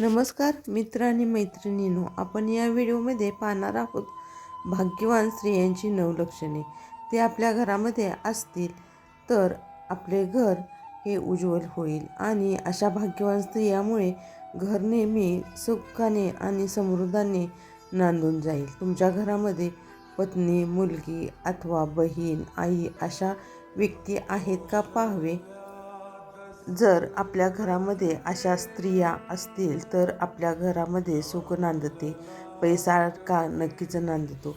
नमस्कार मित्र आणि मैत्रिणींनो आपण या व्हिडिओमध्ये पाहणार आहोत भाग्यवान स्त्रियांची नऊ लक्षणे. ते आपल्या घरामध्ये असतील तर आपले घर हे उज्ज्वल होईल आणि अशा भाग्यवान स्त्रियामुळे घर नेहमी सुखाने आणि समृद्धाने नांदून जाईल. तुमच्या घरामध्ये पत्नी मुलगी अथवा बहीण आई अशा व्यक्ती आहेत का पाहावे? जर आपल्या घरामध्ये अशा स्त्रिया असतील तर आपल्या घरामध्ये सुख नांदते पैसा का नक्कीच नांदतो?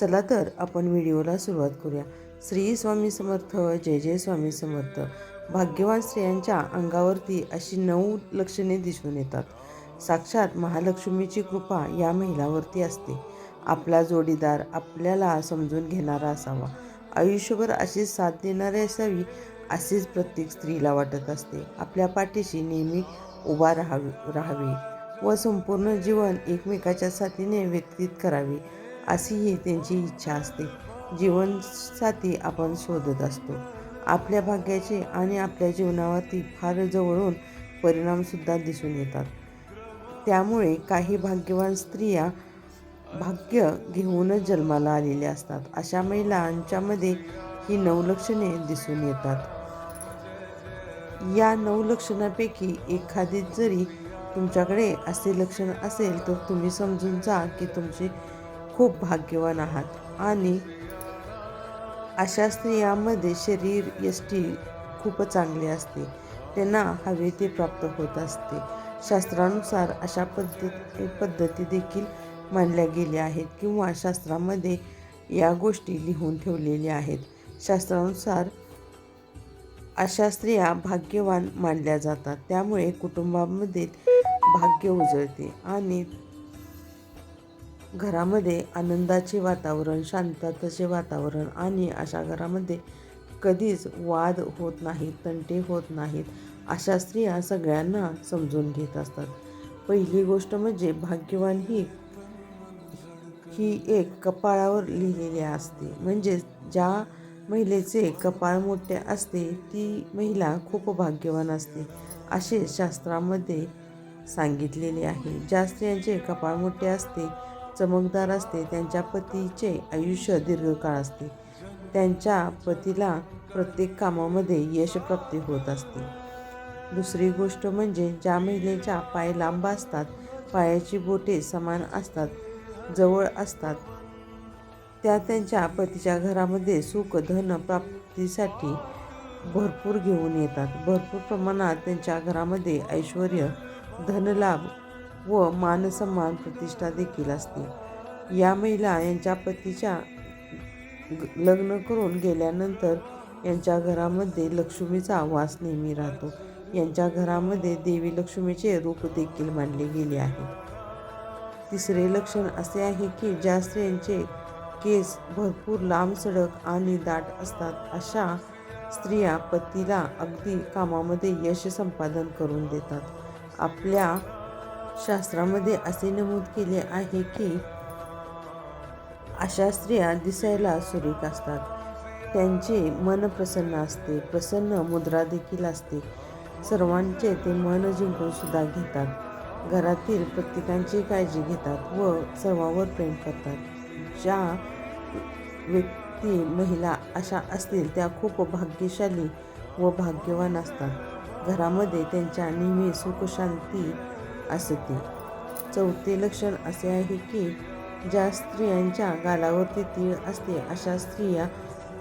चला तर आपण व्हिडिओला सुरुवात करूया. श्री स्वामी समर्थ जय जय स्वामी समर्थ. भाग्यवान स्त्रियांच्या अंगावरती अशी नऊ लक्षणे दिसून येतात. साक्षात महालक्ष्मीची कृपा या महिलावरती असते. आपला जोडीदार आपल्याला समजून घेणारा असावा. आयुष्यभर अशी साथ देणारी असावी असेच प्रत्येक स्त्रीला वाटत असते. आपल्या पाठीशी नेहमी उभा राहावी राहावी व संपूर्ण जीवन एकमेकाच्या साथीने व्यतीत करावे अशी ही त्यांची इच्छा असते. जीवनसाथी आपण शोधत असतो. आपल्या भाग्याचे आणि आपल्या जीवनावरती फार जवळून परिणामसुद्धा दिसून येतात. त्यामुळे काही भाग्यवान स्त्रिया भाग्य घेऊनच जन्माला आलेल्या असतात. अशा महिलांच्यामध्ये ही नवलक्षणे दिसून येतात. या नऊ लक्षणापैकी एखादी जरी तुमच्याकडे असे लक्षण असेल तर तुम्ही समजून जा की तुमचे खूप भाग्यवान आहात. आणि अशा स्त्रियांमध्ये शरीर यष्टी खूप चांगले असते. त्यांना हवे ते प्राप्त होत असते. शास्त्रानुसार अशा पद्धत पद्धती देखील मांडल्या गेल्या आहेत किंवा शास्त्रामध्ये या गोष्टी लिहून ठेवलेल्या आहेत. शास्त्रानुसार अशा स्त्रिया भाग्यवान मानल्या जातात. त्यामुळे कुटुंबामध्ये भाग्य उजळते आणि घरामध्ये आनंदाचे वातावरण शांततेचे वातावरण आणि अशा घरामध्ये कधीच वाद होत नाहीत तंटे होत नाहीत अशा स्त्रिया सगळ्यांना समजून घेत असतात. पहिली गोष्ट म्हणजे भाग्यवान ही ही एक कपाळावर लिहिलेली असते. म्हणजेच ज्या महिलेचे कपाळ मोठे असते ती महिला खूप भाग्यवान असते असे शास्त्रामध्ये सांगितलेले आहे. ज्या स्त्रियांचे कपाळ मोठे असते चमकदार असते त्यांच्या पतीचे आयुष्य दीर्घकाळ असते. त्यांच्या पतीला प्रत्येक कामामध्ये यशप्राप्ती होत असते. दुसरी गोष्ट म्हणजे ज्या महिलेच्या पाय लांब असतात पायाची बोटे समान असतात जवळ असतात त्या त्यांच्या पतीच्या घरामध्ये सुख धन प्राप्तीसाठी भरपूर घेऊन येतात. भरपूर प्रमाणात त्यांच्या घरामध्ये ऐश्वर धनलाभ व मानसन्मान प्रतिष्ठा देखील असते. या महिला यांच्या पतीच्या लग्न करून गेल्यानंतर यांच्या घरामध्ये लक्ष्मीचा वास नेहमी राहतो. यांच्या घरामध्ये देवी लक्ष्मीचे रूप देखील मानले गेले आहे. तिसरे लक्षण असे आहे की ज्या स्त्रियांचे केस भरपूर लांब सडक आणि दाट असतात अशा स्त्रिया पतीला अगदी कामामध्ये यश संपादन करून देतात. आपल्या शास्त्रामध्ये असे नमूद केले आहे की अशा स्त्रिया दिसायला सुरेख असतात. त्यांचे मन प्रसन्न असते प्रसन्न मुद्रा देखील असते. सर्वांचे ते मन जिंकून सुद्धा घेतात. घरातील प्रत्येकांची काळजी घेतात व सर्वांवर प्रेम करतात. ज्या व्यक्ती महिला अशा असतील त्या खूप भाग्यशाली व भाग्यवान असतात. घरामध्ये त्यांच्या नेहमी सुखशांती असते. चौथे लक्षण असे आहे की ज्या स्त्रियांच्या गालावरती तीळ असते अशा स्त्रिया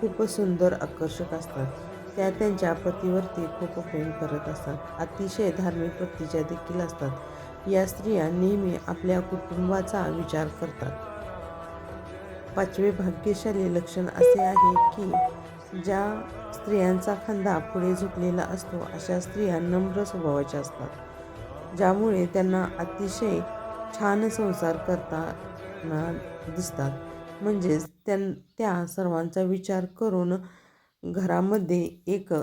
खूप सुंदर आकर्षक असतात. त्या त्यांच्या पतीवरती खूप प्रेम करत असतात. अतिशय धार्मिक वृत्तीच्या देखील असतात. या स्त्रिया नेहमी आपल्या कुटुंबाचा विचार करतात. पाचवे भाग्यशाली लक्षण असे आहे की ज्या स्त्रियांचा खांदा पुढे झुकलेला असतो अशा स्त्रिया नम्र स्वभावाच्या असतात ज्यामुळे त्यांना अतिशय छान संसार करताना दिसतात. म्हणजेच त्यां त्या सर्वांचा विचार करून घरामध्ये एक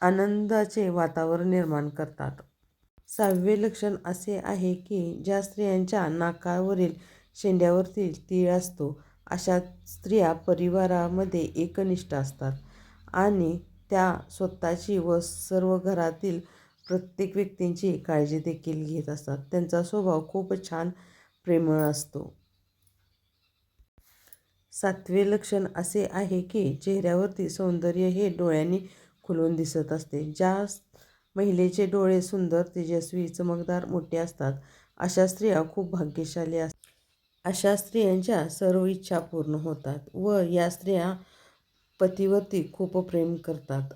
आनंदाचे वातावरण निर्माण करतात. सहावे लक्षण असे आहे की ज्या स्त्रियांच्या नाकावरील शेंड्यावरती तीळ असतो अशा स्त्रिया परिवारामध्ये एकनिष्ठ असतात आणि त्या स्वतःची व सर्व घरातील प्रत्येक व्यक्तींची काळजी देखील घेत असतात. त्यांचा स्वभाव खूप छान प्रेमळ असतो. सातवे लक्षण असे आहे की चेहऱ्यावरती सौंदर्य हे डोळ्यांनी खुलून दिसत असते. ज्या महिलेचे डोळे सुंदर तेजस्वी चमकदार मोठे असतात अशा स्त्रिया खूप भाग्यशाली असतात. अशा स्त्रियांच्या सर्व इच्छा पूर्ण होतात व या स्त्रिया पतीवरती खूप प्रेम करतात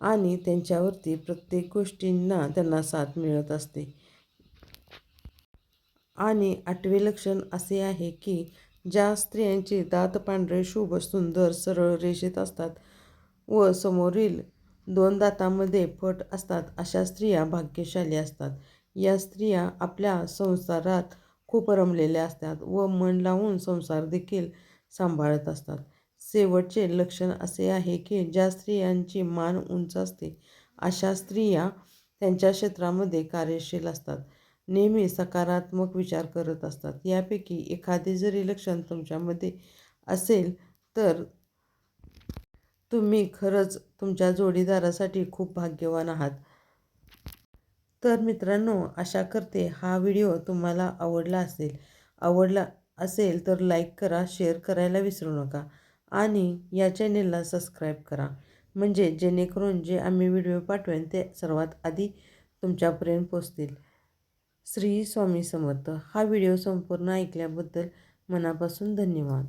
आणि त्यांच्यावरती प्रत्येक गोष्टींना त्यांना साथ मिळत असते. आणि आठवे लक्षण असे आहे की ज्या स्त्रियांचे दात पांढरे शुभ सुंदर सरळ रेषेत असतात व समोरील दोन दातांमध्ये फट असतात अशा स्त्रिया भाग्यशाली असतात. या स्त्रिया आपल्या संसारात खूप रमलेल्या असतात व मन लावून संसार देखील सांभाळत असतात. शेवटचे लक्षण असे आहे की ज्या स्त्रियांची मान उंच असते अशा स्त्रिया त्यांच्या क्षेत्रामध्ये कार्यशील असतात. नेहमी सकारात्मक विचार करत असतात. यापैकी एखादे जरी लक्षण तुमच्यामध्ये असेल तर तुम्ही खरंच तुमच्या जोडीदारासाठी खूप भाग्यवान आहात. तर मित्रांनो आशा करते हा व्हिडिओ तुम्हाला आवडला असेल. आवडला असेल तर लाईक करा शेअर करायला विसरू नका आणि या चॅनेलला सबस्क्राईब करा. म्हणजे जेणेकरून जे आम्ही व्हिडिओ पाठवेन ते सर्वात आधी तुमच्यापर्यंत पोचतील. श्री स्वामी समर्थ. हा व्हिडिओ संपूर्ण ऐकल्याबद्दल मनापासून धन्यवाद.